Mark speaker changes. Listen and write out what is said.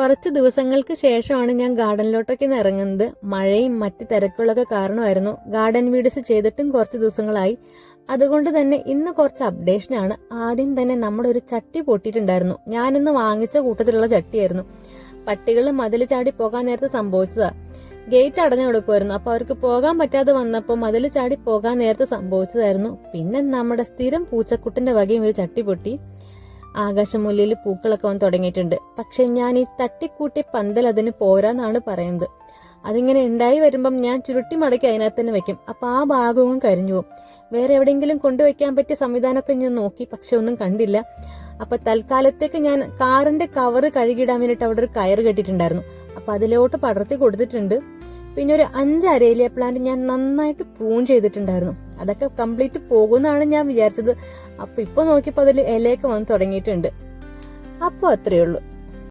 Speaker 1: കുറച്ച് ദിവസങ്ങൾക്ക് ശേഷമാണ് ഞാൻ ഗാർഡനിലോട്ടൊക്കെ ഒന്ന് ഇറങ്ങുന്നത് മഴയും മറ്റ് തിരക്കുകളൊക്കെ കാരണമായിരുന്നു ഗാർഡൻ വീഡിയോസ് ചെയ്തിട്ടും കുറച്ച് ദിവസങ്ങളായി. അതുകൊണ്ട് തന്നെ ഇന്ന് കുറച്ച് അപ്ഡേഷനാണ് ആദ്യം തന്നെ നമ്മുടെ ഒരു ചട്ടി പൊട്ടിയിട്ടുണ്ടായിരുന്നു. ഞാനിന്ന് വാങ്ങിച്ച കൂട്ടത്തിലുള്ള ചട്ടിയായിരുന്നു. പട്ടികൾ മതിൽ ചാടി പോകാൻ നേരത്തെ സംഭവിച്ചതാ. ഗേറ്റ് അടഞ്ഞു കൊടുക്കുമായിരുന്നു അപ്പൊ അവർക്ക് പോകാൻ പറ്റാതെ വന്നപ്പോൾ മതിൽ ചാടി പോകാൻ നേരത്തെ സംഭവിച്ചതായിരുന്നു. പിന്നെ നമ്മുടെ സ്ഥിരം പൂച്ചക്കുട്ടിന്റെ വകയും ഒരു ചട്ടി പൊട്ടി. ആകാശമൂലയിൽ പൂക്കളൊക്കെ വന്ന് തുടങ്ങിയിട്ടുണ്ട്. പക്ഷെ ഞാൻ ഈ തട്ടിക്കൂട്ടി പന്തൽ അതിന് പോരാന്നാണ് പറയുന്നത്. അതിങ്ങനെ ഉണ്ടായി വരുമ്പം ഞാൻ ചുരുട്ടി മടക്കി അതിനകത്ത് തന്നെ വെക്കും. അപ്പൊ ആ ഭാഗവും കരിഞ്ഞു പോകും. വേറെ എവിടെയെങ്കിലും കൊണ്ടുവയ്ക്കാൻ പറ്റിയ സംവിധാനമൊക്കെ ഞാൻ നോക്കി. പക്ഷെ ഒന്നും കണ്ടില്ല. അപ്പൊ തൽക്കാലത്തേക്ക് ഞാൻ കാറിന്റെ കവറ് കഴുകിയിടാൻ വേണ്ടിയിട്ട് അവിടെ ഒരു കയറ് കെട്ടിയിട്ടുണ്ടായിരുന്നു. അപ്പൊ അതിലോട്ട് പടർത്തി കൊടുത്തിട്ടുണ്ട്. പിന്നെ ഒരു അഞ്ച് അരയിലെ പ്ലാന്റ് ഞാൻ നന്നായിട്ട് പ്രൂൺ ചെയ്തിട്ടുണ്ടായിരുന്നു. അതൊക്കെ കംപ്ലീറ്റ് പോകുമെന്നാണ് ഞാൻ വിചാരിച്ചത്. അപ്പൊ ഇപ്പൊ നോക്കിയപ്പോ അതിൽ ഇലയൊക്കെ വന്ന് തുടങ്ങിയിട്ടുണ്ട്. അപ്പോൾ അത്രയേ ഉള്ളൂ.